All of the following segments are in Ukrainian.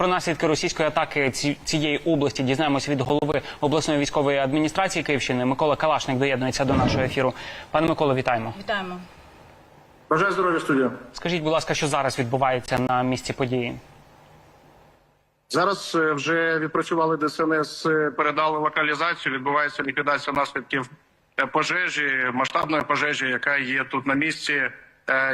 Про наслідки російської атаки цієї області дізнаємося від голови обласної військової адміністрації Київщини. Микола Калашник доєднується до нашого ефіру. Пане Миколо, вітаємо. Вітаємо. Бажаю здоров'я студія. Скажіть, будь ласка, що зараз відбувається на місці події? Зараз е, вже відпрацювали ДСНС, е, передали локалізацію. Відбувається ліквідація наслідків е, пожежі, масштабної пожежі, яка є тут на місці.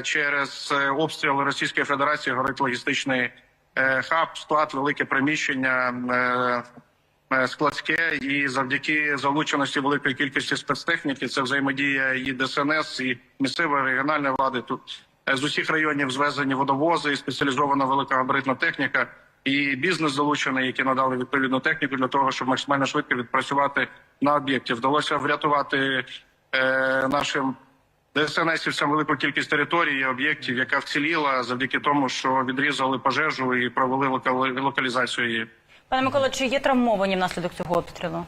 Через обстріли Російської Федерації горить логістичний хаб, склад, велике приміщення. е, е, Складське і завдяки залученості великої кількості спецтехніки, це взаємодія і ДСНС, і місцевої регіональної влади. Тут е, з усіх районів звезені водовози, і спеціалізована великогабаритна техніка, і бізнес залучений, які надали відповідну техніку для того, щоб максимально швидко відпрацювати на об'єкті. Вдалося врятувати е, нашим ДСНСівцям велику кількість територій і об'єктів, яка вціліла завдяки тому, що відрізали пожежу і провели локали- локалізацію її. Пане Микола, чи є травмовані внаслідок цього обстрілу?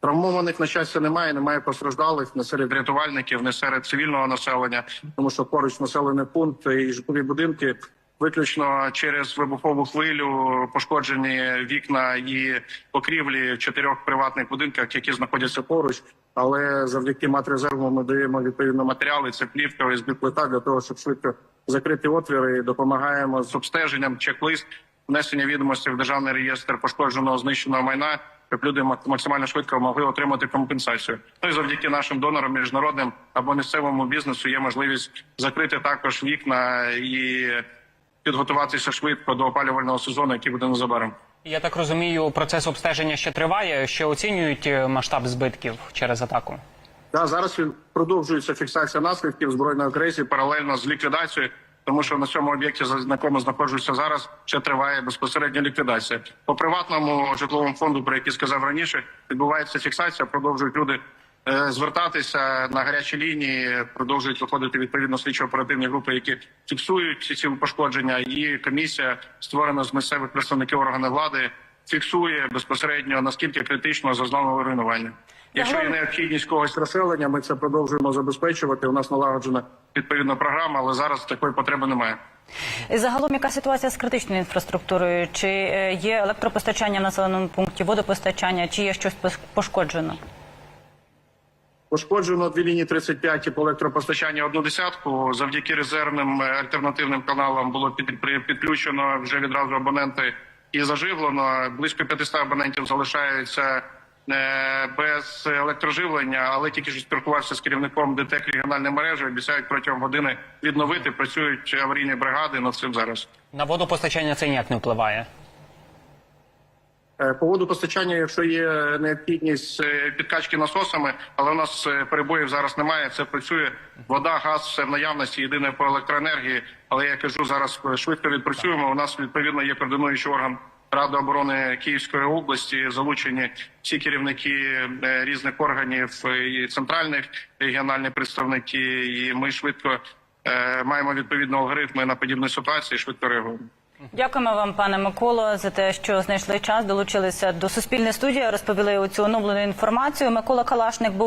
Травмованих на щастя немає, немає постраждалих не серед рятувальників, не серед цивільного населення, тому що поруч населений пункт і житлові будинки. Виключно через вибухову хвилю пошкоджені вікна і покрівлі в чотирьох приватних будинках, які знаходяться поруч. Але завдяки матрезерву ми даємо відповідні матеріали. Це плівка, ОСБ плита для того, щоб швидко закрити отвіри. і Допомагаємо з обстеженням, чек-лист, внесення відомостей в державний реєстр пошкодженого знищеного майна, щоб люди мак- максимально швидко могли отримати компенсацію. Ну і завдяки нашим донорам міжнародним або місцевому бізнесу є можливість закрити також вікна і підготуватися швидко до опалювального сезону, який буде незабаром. Я так розумію, процес обстеження ще триває. Ще оцінюють е, масштаб збитків через атаку. Да, зараз він продовжується фіксація наслідків збройної агресії паралельно з ліквідацією, тому що на цьому об'єкті, на якому знаходжуся зараз, ще триває безпосередня ліквідація. По приватному житловому фонду, про який сказав раніше, відбувається фіксація. Продовжують люди звертатися на гарячі лінії, продовжують виходити відповідно слідчо-оперативні групи, які фіксують ці- ці пошкодження. І комісія створена з місцевих представників органів влади. Фіксує безпосередньо наскільки критично зазнало руйнування. Якщо є необхідність когось розселення, ми це продовжуємо забезпечувати. У нас налагоджена відповідна програма, але зараз такої потреби немає. Загалом, яка ситуація з критичною інфраструктурою? Чи е, є електропостачання в населеному пункті, водопостачання, чи є щось пошкоджено? Пошкоджено дві лінії 35 і по електропостачанню одну десятку. Завдяки резервним е, альтернативним каналам було підключено вже відразу абоненти і заживлено. Близько 500 абонентів залишаються е, без електроживлення, але тільки що спілкувався з керівником ДТЕК регіональної мережі. Обіцяють протягом години відновити. Працюють аварійні бригади над цим зараз. На водопостачання це ніяк не впливає. Е, По водопостачанню, якщо є необхідність е, підкачки насосами, але у нас е, перебоїв зараз немає. Це працює вода, газ, все в наявності. Єдине по електроенергії. Але я кажу, зараз швидко відпрацюємо. У нас відповідно є координуючий орган Ради оборони Київської області. Залучені всі керівники різних органів і центральних регіональні представники. І ми швидко маємо відповідні алгоритми на подібні ситуації. Швидко реагуємо. Дякуємо вам, пане Миколо, за те, що знайшли час, долучилися до Суспільної студії, розповіли оцю оновлену інформацію. Микола Калашник був